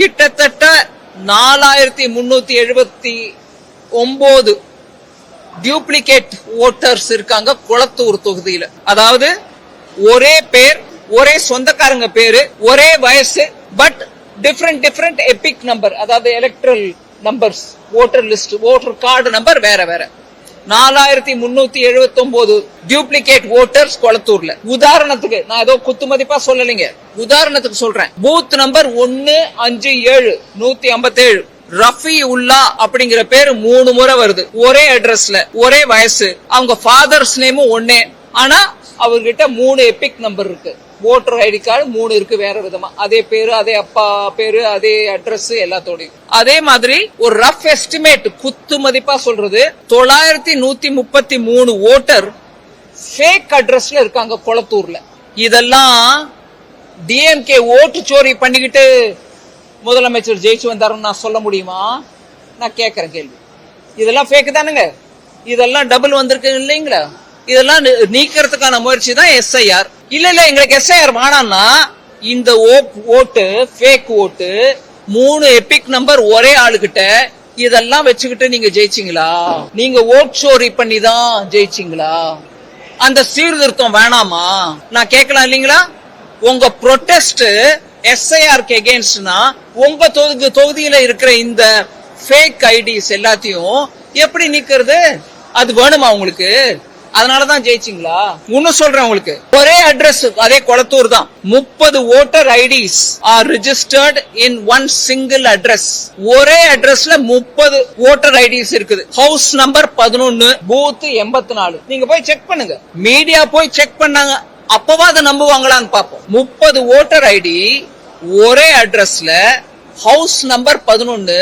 கிட்டத்தட்ட நாலாயிரத்தி முன்னூத்தி எழுபத்தி ஒன்பது டியூப்ளிகேட் ஓட்டர்ஸ் இருக்காங்க குளத்தூர் தொகுதியில. அதாவது ஒரே பேர் ஒரே சொந்தக்காரங்க பேரு ஒரே வயசு but different different EPIC number அதாவது electoral numbers voter list voter card number வேற வேற. நாலாயிரத்தி முன்னூத்தி எழுபத்தி ஒன்பது டியூப்ளிகேட் ஓட்டர்ஸ் கொளத்தூர்ல. உதாரணத்துக்கு நான் ஏதோ குத்து மதிப்பா சொல்லலைங்க. உதாரணத்துக்கு சொல்றேன். பூத் நம்பர் ஒன்னு அஞ்சு ஏழு நூத்தி ஐம்பத்தி ஏழு ரஃபி உல்லா அப்படிங்கிற பேரு மூணு முறை வருது. ஒரே அட்ரஸ்ல ஒரே வயசு. அவங்க ஃபாதர்ஸ் நேமும் ஒன்னே ஆனா அவர்கிட்ட மூணு எபிக் நம்பர் இருக்கு. ஓட்டர் ஐடி கார்டு மூணு இருக்கு வேற விதமா. அதே பேரு அதே அப்பா பேரு அதே அட்ரஸ் எல்லாத்தோடையும். அதே மாதிரி ஒரு ரஃப் எஸ்டிமேட் குத்து மதிப்பா சொல்றது தொள்ளாயிரத்தி நூத்தி முப்பத்தி மூணு ஓட்டர் ஃபேக் அட்ரஸ்ல இருக்காங்க குளத்தூர்ல. இதெல்லாம் டிஎம்கே ஓட்டு சோரி பண்ணிக்கிட்டு முதலமைச்சர் ஜெயிச்சு வந்தாருன்னு நான் சொல்ல முடியுமா? நான் கேட்கறேன் கேள்வி. இதெல்லாம் ஃபேக் தானுங்க. இதெல்லாம் டபுள் வந்திருக்கு இல்லைங்களா? இதெல்லாம் நீக்கிறதுக்கான முயற்சி தான் எஸ்ஐஆர் இல்ல இல்ல எங்களுக்கு எஸ்ஐஆர் வேணாம்னா இந்த ஓட்டு ஃபேக் ஓட்டு மூணு எபிக் நம்பர் ஒரே ஆளுகிட்ட இதெல்லாம் வச்சுக்கிட்டு நீங்க ஜெயிச்சீங்களா? நீங்க ஓட் சோரி பண்ணி தான் ஜெயிச்சீங்களா? அந்த சீர்திருத்தம் வேணாமா? நான் கேட்கலாம் இல்லைங்களா? உங்க ப்ரொட்டஸ்ட் எஸ்ஐஆர்க்கு எகேன்ஸ்ட்னா உங்க தொகுதி தொகுதியில இருக்கிற இந்த ஃபேக் ஐடிஸ் எல்லாத்தையும் எப்படி நிக்கிறது? அது வேணுமா உங்களுக்கு? அதனாலதான் ஜெயிச்சிங்களா? இன்னும் சொல்றேன் உங்களுக்கு. ஒரே அட்ரஸ் அதே கொளத்தூர் தான். முப்பது voter IDs are registered in one single address ஒரே அட்ரஸ்ல முப்பது ஓட்டர் ஐடிஸ் இருக்குது. ஹவுஸ் நம்பர் பதினொன்னு பூத் எண்பத்தி நாலு. நீங்க போய் செக் பண்ணுங்க. மீடியா போய் செக் பண்ணாங்க. அப்பவாது நம்புவாங்களான்னு பார்ப்போம். முப்பது ஓட்டர் ஐடி ஒரே அட்ரஸ்ல ஹவுஸ் நம்பர் பதினொன்னு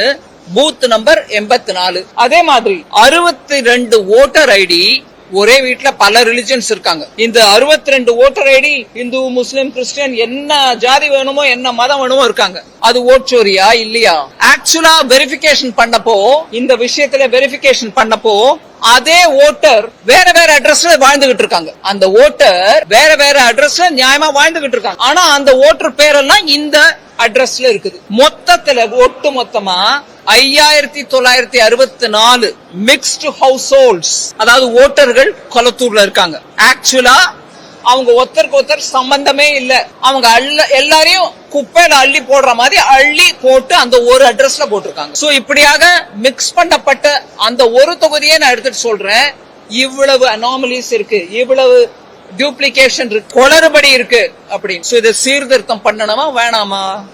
பூத் நம்பர் எண்பத்தி நாலு. அதே மாதிரி அறுபத்தி ரெண்டு ஓட்டர் ஐடி ஒரே வீட்டுல பல ரிலிஜன்ஸ் இருக்காங்க. இந்த அறுபத்தி ரெண்டு voter ID Hindu Muslim Christian என்ன ஜாதி வேணுமோ என்ன மதம் வேணுமோ இருக்காங்க. அது ஓட்சோரியா இல்லையா? ஆக்சுவலா வெரிஃபிகேஷன் பண்ணப்போ இந்த விஷயத்துல வெரிஃபிகேஷன் பண்ணப்போ அதே ஓட்டர் வேற வேற அட்ரஸ்ல வாழ்ந்துகிட்டு இருக்காங்க. அந்த ஓட்டர் வேற வேற அட்ரஸ்ல நியாயமா வாழ்ந்துகிட்டு இருக்காங்க. ஆனா அந்த ஓட்டர் பேரெல்லாம் இந்த அட்ரஸ்ல இருக்குது. மொத்தத்துல ஒட்டு மொத்தமா ஐயாயிரத்தி தொள்ளாயிரத்தி அறுபத்தி நாலு மிக்ஸ்டு ஹவுஸ் ஹோல்ட்ஸ் அதாவது ஓட்டர்கள் கொளத்தூர்ல இருக்காங்க. ஆக்சுவலா அவங்க ஒருத்தருக்கு ஒருத்தர் சம்பந்தமே இல்ல. அவங்க அள்ள எல்லாரையும் குப்பையில அள்ளி போடுற மாதிரி அள்ளி போட்டு அந்த ஒரு அட்ரஸ்ல போட்டிருக்காங்க. சோ இப்படியாக மிக்ஸ் பண்ணப்பட்ட அந்த ஒரு தொகுதியை நான் எடுத்துட்டு சொல்றேன். இவ்வளவு அனாமலிஸ் இருக்கு. இவ்வளவு டியூப்ளிகேஷன் இருக்கு. குளறுபடி இருக்கு. அப்படின்னு. சோ இதை சீர்திருத்தம் பண்ணணுமா? வேணாமா?